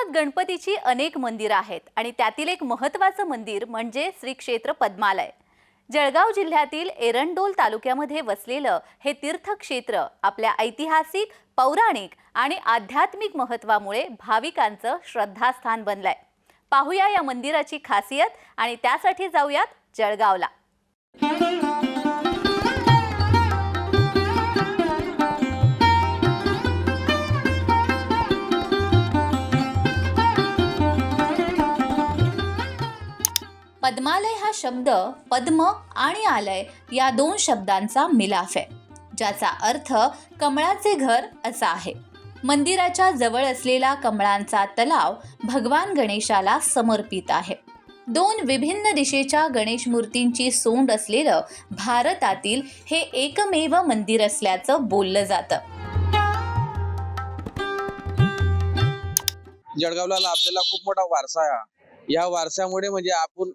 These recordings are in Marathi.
महाराष्ट्रात गणपतीची अनेक मंदिरं आहेत आणि त्यातील एक महत्त्वाचं मंदिर म्हणजे श्री क्षेत्र पद्मालय. जळगाव जिल्ह्यातील एरंडोल तालुक्यामध्ये वसलेलं हे तीर्थक्षेत्र आपल्या ऐतिहासिक पौराणिक आणि आध्यात्मिक महत्त्वामुळे भाविकांचं श्रद्धास्थान बनलंय. पाहूया या मंदिराची खासियत आणि त्यासाठी जाऊयात जळगावला. पद्मालय हा शब्द पद्म आणि आलय या दोन शब्दांचा मिलाफ आहे ज्याचा अर्थ कमळाचे घर असा आहे. मंदिराच्या जवळ असलेला कमळांचा तलाव भगवान गणेशाला समर्पित आहे. दोन विभिन्न दिशेच्या गणेश मूर्तींची सोंड असलेलं भारतातील हे एकमेव मंदिर असल्याचं बोललं जातं. जळगावला आपल्याला खूप मोठा वारसा आहे. या वारसामुळे म्हणजे आपण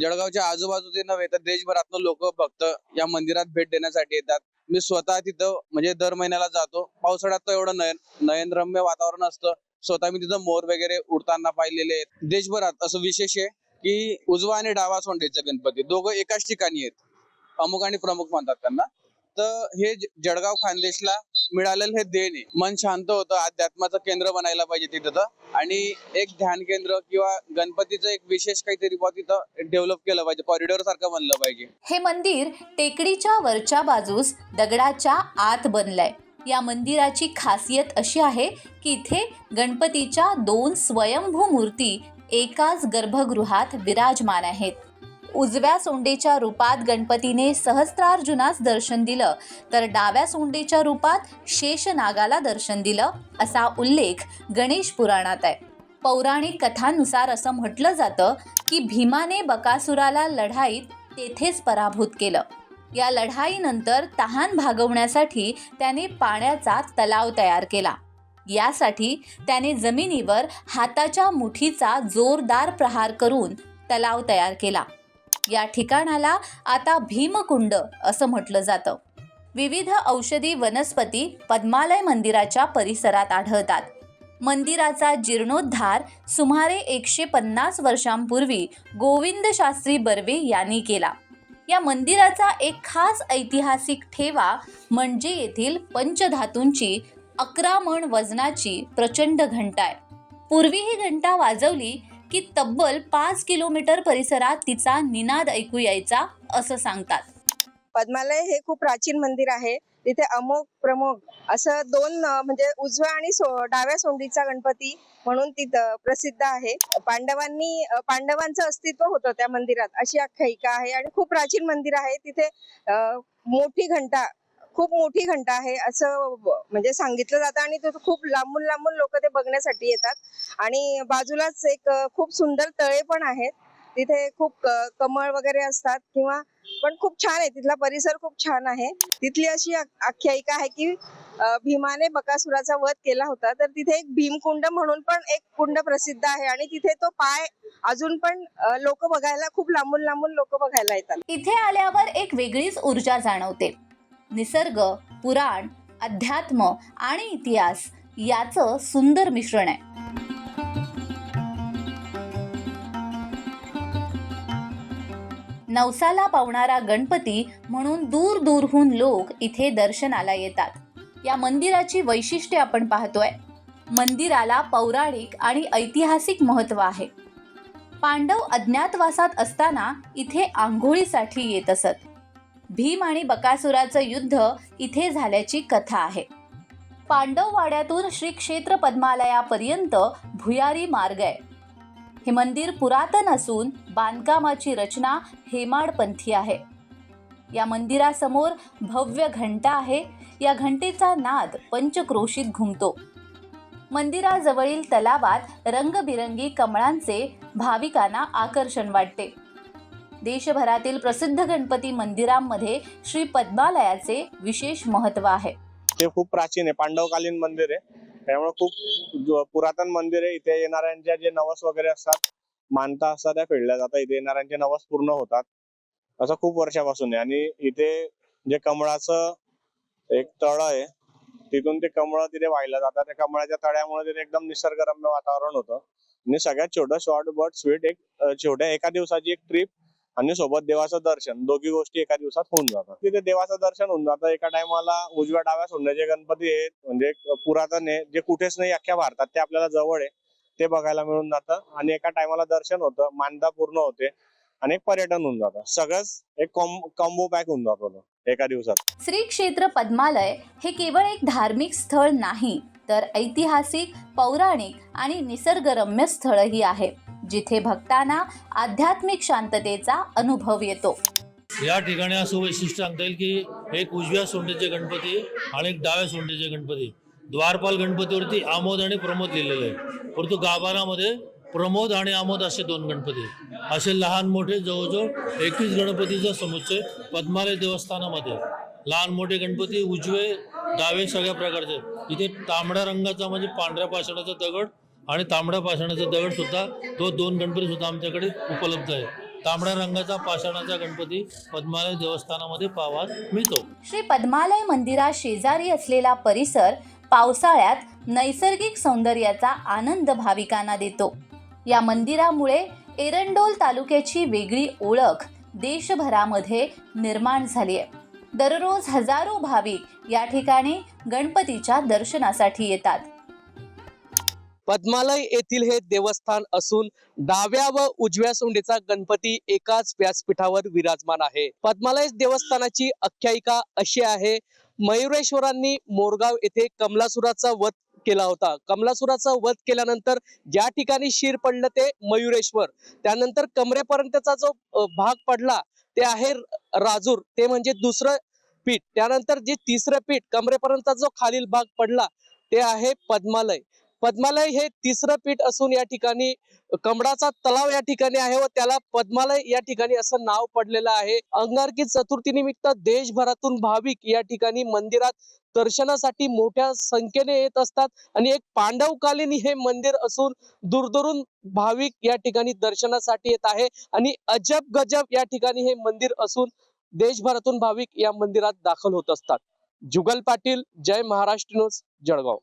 जळगावच्या आजूबाजूचे नव्हे तर देशभरातनं लोक फक्त या मंदिरात भेट देण्यासाठी येतात. मी स्वतः तिथं म्हणजे दर महिन्याला जातो. पावसाळ्यात तर एवढं नयन नयनरम्य वातावरण असतं. स्वतः मी तिथं मोर वगैरे उडताना पाहिलेले आहेत. देशभरात असं विशेष आहे की उजवा आणि डावा सोंडेचा गणपती दोघं एकाच ठिकाणी आहेत. अमुक आणि प्रमुख म्हणतात त्यांना. तर हे जळगाव खानदेशला मिळालेलं हे देण आहे. मन शांत होतं अध्यात्माचं केंद्र बनायला पाहिजे तिथं तर. आणि एक ध्यान केंद्र किंवा गणपतीचं एक विशेष काहीतरी तिथं डेव्हलप केलं पाहिजे कॉरिडॉर सारखं बनलं पाहिजे. हे मंदिर टेकडीच्या वरच्या बाजूस दगडाच्या आत बनलंय. या मंदिराची खासियत अशी आहे की इथे गणपतीच्या दोन स्वयंभू मूर्ती एकाच गर्भगृहात विराजमान आहेत. उजव्या सोंडेच्या रूपात गणपतीने सहस्त्रार्जुनास दर्शन दिलं. तर डाव्या सोंडेच्या रूपात शेषनागाला दर्शन दिलं. असा उल्लेख गणेश पुराणात आहे. पौराणिक कथांनुसार असं म्हटलं जातं की भीमाने बकासुराला लढाईत तेथेच पराभूत केलं. या लढाईनंतर तहान भागवण्यासाठी त्याने पाण्याचा तलाव तयार केला. यासाठी त्याने जमिनीवर हाताच्या मुठीचा जोरदार प्रहार करून तलाव तयार केला. या ठिकाणाला आता भीमकुंड असं म्हटलं जातं. विविध औषधी वनस्पती पद्मालय मंदिराच्या परिसरात आढळतात. मंदिराचा जीर्णोद्धार सुमारे एकशे पन्नास वर्षांपूर्वी गोविंद शास्त्री बर्वे यांनी केला. या मंदिराचा एक खास ऐतिहासिक ठेवा म्हणजे येथील पंचधातूंची अकरा मण वजनाची प्रचंड घंटा आहे पूर्वी ही घंटा वाजवली की तब्बल पाच किलोमीटर परिसरात तिचा निनाद ऐकू यायचा असं सांगतात. पद्मालय हे खूप प्राचीन मंदिर आहे. तिथे अमोघ प्रमुख असं दोन म्हणजे उजव्या आणि सो- डाव्या सोंडीचा गणपती म्हणून तिथं प्रसिद्ध आहे. पांडवांनी पांडवांचं अस्तित्व होतं त्या मंदिरात. अशी आख्यायिका आहे आणि खूप प्राचीन मंदिर आहे. तिथे मोठी घंटा खूप मोठी घंटा आहे असं म्हणजे सांगितलं जातं आणि तिथं खूप लांबून लांबून लोक ते बघण्यासाठी येतात. आणि बाजूलाच एक खूप सुंदर तळे पण आहेत. तिथे खूप कमळ वगैरे असतात किंवा पण खूप छान आहे. तिथला परिसर खूप छान आहे. तिथली अशी आख्यायिका आहे की भीमाने बकासुराचा वध केला होता. तर तिथे एक भीमकुंड म्हणून पण एक कुंड प्रसिद्ध आहे आणि तिथे तो पाय अजून पण लोक बघायला खूप लांबून लांबून लोक बघायला येतात. इथे आल्यावर एक वेगळीच ऊर्जा जाणवते. निसर्ग पुराण अध्यात्म आणि इतिहास याचं सुंदर मिश्रण आहे. नवसाला पावणारा गणपती म्हणून दूर दूरहून लोक इथे दर्शनाला येतात. या मंदिराची वैशिष्ट्ये आपण पाहतोय. मंदिराला पौराणिक आणि ऐतिहासिक महत्त्व आहे. पांडव अज्ञातवासात असताना इथे आंघोळीसाठी येत असत. भीम आणि बकासुराचं युद्ध इथे झाल्याची कथा आहे. पांडव वाड्यातून श्री क्षेत्र पद्मालयापर्यंत भुयारी मार्ग आहे. हे मंदिर पुरातन असून बांधकामाची रचना हेमाडपंथी आहे. या मंदिरासमोर भव्य घंटा आहे. या घंटेचा नाद पंचक्रोशीत घुमतो. मंदिराजवळील तलावात रंगबिरंगी कमळांचे भाविकांना आकर्षण वाटते. देशभरातील प्रसिद्ध गणपती मंदिरांमध्ये श्री पद्मालयाचे विशेष महत्त्व आहे. ते खूप प्राचीन आहे पांडवकालीन मंदिर आहे. त्यामुळे खूप पुरातन मंदिर आहे इथे येणाऱ्यांच्या जे नवस वगैरे असतात मानता असतात त्या फेडल्या जातात. इथे येणाऱ्यांचे नवस पूर्ण होतात. असं खूप वर्षापासून आहे. आणि इथे जे कमळाचं एक तळ आहे तिथून ते कमळ तिथे वाहिलं जातात. त्या कमळाच्या तळ्यामुळे तिथे एकदम निसर्गरम्य वातावरण होतं. आणि सगळ्यात छोटं शॉर्ट बट स्वीट एक छोट्या एका दिवसाची एक ट्रिप आणि सोबत देवाचं दर्शन. दोघी गोष्टी एका दिवसात होऊन जातात. तिथे देवाचं दर्शन होऊन जातं. एका टायमाला उजव्या डाव्या सोडण्याचे गणपती आहेत. म्हणजे पुरातन आहे. जे कुठेच नाही अख्ख्या भारतात. ते आपल्याला जवळ आहे. ते बघायला मिळून जातं. आणि एका टायमाला दर्शन होतं. मानता पूर्ण होते. आणि एक पर्यटन होऊन जातं. सगळंच एक कॉम्बो पॅक होऊन जातो एका दिवसात. श्री क्षेत्र पद्मालय हे केवळ एक धार्मिक स्थळ नाही तर ऐतिहासिक पौराणिक आणि निसर्गरम्य स्थळही आहे. जिथे भक्तांना आध्यात्मिक शांततेचा अनुभव येतो. या ठिकाणी असं वैशिष्ट्य सांगता येईल की एक उजव्या सोंडेचे गणपती आणि एक डाव्या सोंडेचे गणपती. द्वारपाल गणपतीवरती आमोद आणि प्रमोद लिहिलेलं आहे. परंतु गाभारामध्ये प्रमोद आणि आमोद असे दोन गणपती असे लहान मोठे जवळजवळ एकवीस गणपतीचा समुच्चय पद्मालय देवस्थानामध्ये लहान मोठे गणपती उजवे डावे सगळ्या प्रकारचे इथे तांबड्या रंगाचा म्हणजे पांढऱ्या पाषाणाचा दगड आणि तांबड्या पाषाणाचा दगड सुद्धा तो दोन गणपती सुद्धा आमच्याकडे उपलब्ध आहे. तांबड्या रंगाचा पाषाणाचा गणपती पद्मालय देवस्थानामध्ये पावास मिळतो. श्री पद्मालय मंदिरा शेजारी असलेला परिसर पावसाळ्यात नैसर्गिक सौंदर्याचा आनंद भाविकांना देतो. या मंदिरामुळे एरंडोल तालुक्याची वेगळी ओळख देशभरामध्ये निर्माण झाली आहे. दररोज हजारो भाविक या ठिकाणी गणपतीच्या दर्शनासाठी येतात. पद्मालय येथील हे देवस्थान असून डाव्या व उजव्या सोंडेचा गणपती एकाच व्यासपीठावर विराजमान आहे. पद्मालय देवस्थानाची आख्यायिका अशी आहे मयुरेश्वरांनी मोरगाव येथे कमलासुराचा वध केला होता. कमलासुराचा वध केल्यानंतर ज्या ठिकाणी शिर पडलं ते मयुरेश्वर त्यानंतर कमरेपर्यंतचा जो भाग पडला ते आहे राजूर ते म्हणजे दुसरं पीठ. त्यानंतर जे तिसरं पीठ कमरेपर्यंतचा जो खालील भाग पडला ते आहे पद्मालय. पद्मालय हे तिसरं पीठ असून या ठिकाणी कमळाचा तलाव या ठिकाणी आहे व त्याला पद्मालय या ठिकाणी असं नाव पडलेलं आहे. अंगारकी चतुर्थी निमित्त देशभरातून भाविक या ठिकाणी मंदिरात दर्शनासाठी मोठ्या संख्येने येत असतात आणि एक पांडवकालीन हे मंदिर असून दूरदूरून भाविक या ठिकाणी दर्शनासाठी येत आहे आणि अजब गजब या ठिकाणी हे मंदिर असून देशभरातून भाविक या मंदिरात दाखल होत असतात. जुगल पाटील जय महाराष्ट्र न्यूज जळगाव.